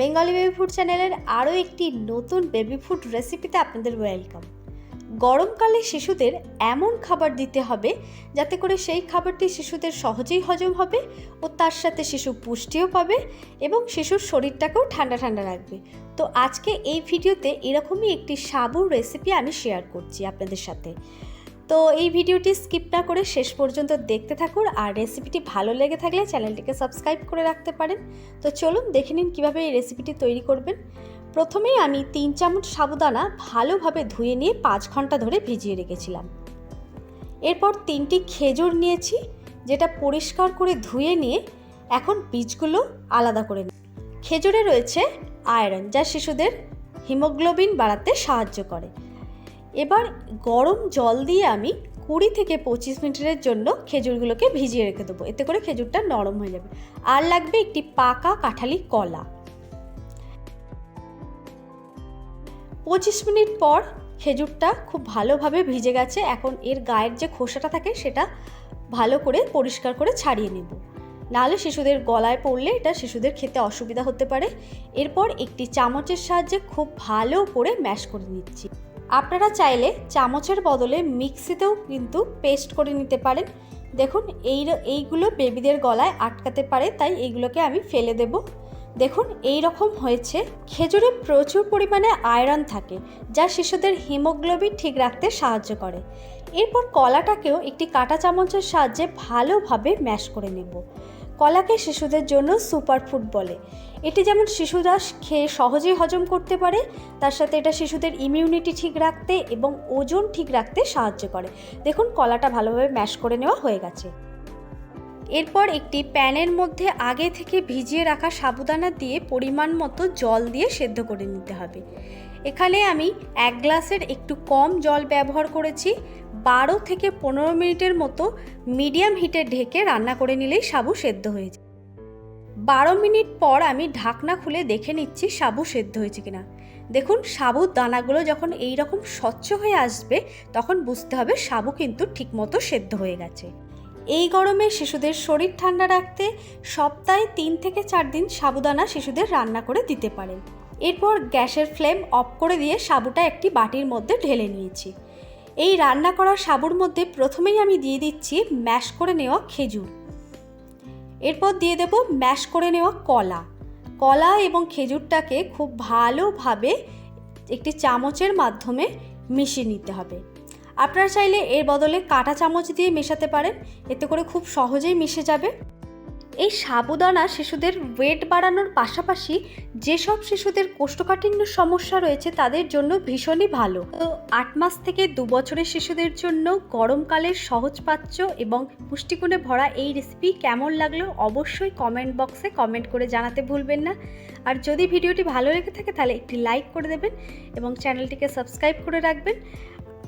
Bengali baby food চ্যানেলের আরও একটি নতুন বেবি ফুড রেসিপিতে আপনাদের ওয়েলকাম গরমকালে শিশুদের এমন খাবার দিতে হবে যাতে করে সেই খাবারটি শিশুদের সহজেই হজম হবে ও তার সাথে শিশু পুষ্টিও পাবে এবং শিশুর শরীরটাকেও ঠান্ডা ঠান্ডা রাখবে। তো আজকে এই ভিডিওতে এরকমই একটি সাবুর রেসিপি আমি শেয়ার করছি আপনাদের সাথে। তো এই ভিডিওটি স্কিপ না করে শেষ পর্যন্ত দেখতে থাকুন আর রেসিপিটি ভালো লেগে থাকলে চ্যানেলটিকে সাবস্ক্রাইব করে রাখতে পারেন। তো চলুন দেখে নিন কীভাবে এই রেসিপিটি তৈরি করবেন। প্রথমেই আমি তিন চামচ সাবুদানা ভালোভাবে ধুয়ে নিয়ে পাঁচ ঘণ্টা ধরে ভিজিয়ে রেখেছিলাম। এরপর তিনটি খেজুর নিয়েছি, যেটা পরিষ্কার করে ধুয়ে নিয়ে এখন বীজগুলো আলাদা করে নিই। খেজুরে রয়েছে আয়রন, যা শিশুদের হিমোগ্লোবিন বাড়াতে সাহায্য করে। এবার গরম জল দিয়ে আমি কুড়ি থেকে পঁচিশ মিনিটের জন্য খেজুরগুলোকে ভিজিয়ে রেখে দেবো। এতে করে খেজুরটা নরম হয়ে যাবে। আর লাগবে একটি পাকা কাঁঠালি কলা। পঁচিশ মিনিট পর খেজুরটা খুব ভালোভাবে ভিজে গেছে। এখন এর গায়ের যে খোসাটা থাকে সেটা ভালো করে পরিষ্কার করে ছাড়িয়ে নেব। নাহলে শিশুদের গলায় পড়লে এটা শিশুদের খেতে অসুবিধা হতে পারে। এরপর একটি চামচের সাহায্যে খুব ভালো করে ম্যাশ করে নিচ্ছি। আপনারা চাইলে চামচের বদলে মিক্সিতেও কিন্তু পেস্ট করে নিতে পারেন। দেখুন, এই এইগুলো বেবিদের গলায় আটকাতে পারে, তাই এইগুলোকে আমি ফেলে দেব। দেখুন এই রকম হয়েছে। খেজুরে প্রচুর পরিমাণে আয়রন থাকে, যা শিশুদের হিমোগ্লোবিন ঠিক রাখতে সাহায্য করে। এরপর কলাটাকেও একটি কাঁটা চামচের সাহায্যে ভালোভাবে ম্যাশ করে নেব। কলাকে শিশুদের জন্য সুপারফুড বলে। এটি যেমন শিশুরা খেয়ে সহজেই হজম করতে পারে, তার সাথে এটা শিশুদের ইমিউনিটি ঠিক রাখতে এবং ওজন ঠিক রাখতে সাহায্য করে। দেখুন, কলাটা ভালোভাবে ম্যাশ করে নেওয়া হয়ে গেছে। এরপর একটি প্যানের মধ্যে আগে থেকে ভিজিয়ে রাখা সাবুদানা দিয়ে পরিমাণ মতো জল দিয়ে সেদ্ধ করে নিতে হবে। এখানে আমি এক গ্লাসের একটু কম জল ব্যবহার করেছি। বারো থেকে পনেরো মিনিটের মতো মিডিয়াম হিটে ঢেকে রান্না করে নিলেই সাবু সেদ্ধ হয়ে যায়। বারো মিনিট পর আমি ঢাকনা খুলে দেখে নিচ্ছি সাবু সেদ্ধ হয়েছে কিনা। দেখুন, সাবুর দানাগুলো যখন এই রকম স্বচ্ছ হয়ে আসবে, তখন বুঝতে হবে সাবু কিন্তু ঠিকমতো সেদ্ধ হয়ে গেছে। এই গরমে শিশুদের শরীর ঠান্ডা রাখতে সপ্তাহে তিন থেকে চার দিন সাবুদানা শিশুদের রান্না করে দিতে পারেন। এরপর গ্যাসের ফ্লেম অফ করে দিয়ে সাবুটা একটি বাটির মধ্যে ঢেলে নিয়েছি। এই রান্না করা সাবুর মধ্যে প্রথমেই আমি দিয়ে দিচ্ছি ম্যাশ করে নেওয়া খেজুর। এরপর দিয়ে দেব ম্যাশ করে নেওয়া কলা। কলা এবং খেজুরটাকে খুব ভালোভাবে একটি চামচের মাধ্যমে মিশিয়ে নিতে হবে। আপনারা চাইলে এর বদলে কাঁটা চামচ দিয়ে মেশাতে পারেন। এতে করে খুব সহজেই মিশে যাবে। এই সাবুদানা শিশুদের ওয়েট বাড়ানোর পাশাপাশি যেসব শিশুদের কোষ্ঠকাঠিন্য সমস্যা রয়েছে, তাদের জন্য ভীষণই ভালো। তো আট মাস থেকে দু বছরের শিশুদের জন্য গরমকালের সহজপাচ্য এবং পুষ্টিগুণে ভরা এই রেসিপি কেমন লাগল অবশ্যই কমেন্ট বক্সে কমেন্ট করে জানাতে ভুলবেন না। আর যদি ভিডিওটি ভালো লেগে থাকে, তাহলে একটি লাইক করে দেবেন এবং চ্যানেলটিকে সাবস্ক্রাইব করে রাখবেন।